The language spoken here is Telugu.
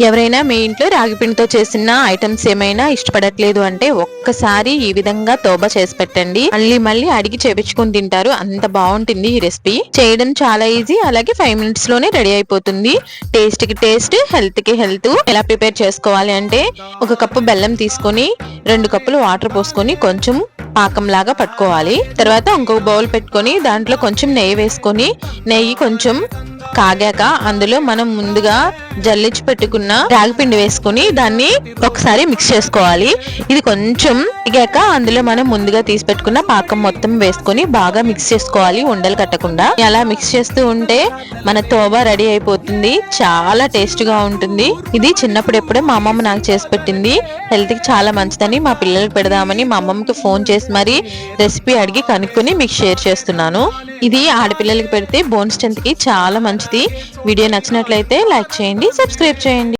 ఎవరైనా మీ ఇంట్లో రాగిపిండితో చేసిన ఐటమ్స్ ఏమైనా ఇష్టపడట్లేదు అంటే ఒక్కసారి ఈ విధంగా తోబా చేసి పెట్టండి. మళ్ళీ మళ్ళీ అడిగి చేపించుకొని తింటారు. అంత బాగుంటుంది ఈ రెసిపీ చేయడం చాలా ఈజీ అలాగే ఫైవ్ మినిట్స్లోనే రెడీ అయిపోతుంది. టేస్ట్కి టేస్ట్ హెల్త్కి హెల్త్ ఎలా ప్రిపేర్ చేసుకోవాలి అంటే ఒక కప్పు బెల్లం తీసుకొని రెండు కప్పులు వాటర్ పోసుకొని కొంచెం పాకం లాగా పట్టుకోవాలి. తర్వాత ఇంకొక బౌల్ పెట్టుకొని దాంట్లో కొంచెం నెయ్యి వేసుకొని నెయ్యి కొంచెం కాగాక అందులో మనం ముందుగా జల్లించి పెట్టుకున్న రాగిపిండి వేసుకుని వేసుకొని దాన్ని ఒకసారి మిక్స్ చేసుకోవాలి. ఇది కొంచెం ఇగాక అందులో మనం ముందుగా తీసి పెట్టుకున్న పాకం మొత్తం వేసుకొని బాగా మిక్స్ చేసుకోవాలి. ఉండలు కట్టకుండా అలా మిక్స్ చేస్తూ ఉంటే మన తోబా రెడీ అయిపోతుంది. చాలా టేస్ట్గా ఉంటుంది. ఇది చిన్నప్పుడు ఎప్పుడే మా అమ్మమ్మ నాకు చేసి పెట్టింది. హెల్త్కి చాలా మంచిదని మా పిల్లలకు పెడదామని మా అమ్మమ్మకి ఫోన్ చేసి మరి రెసిపీ అడిగి కనుక్కొని మీకు షేర్ చేస్తున్నాను. ఇది ఆడపిల్లలకి పెడితే బోన్ స్ట్రెంత్కి చాలా మంచిది. వీడియో నచ్చినట్లయితే లైక్ చేయండి. చేయండి సబ్స్క్రైబ్ చేయండి.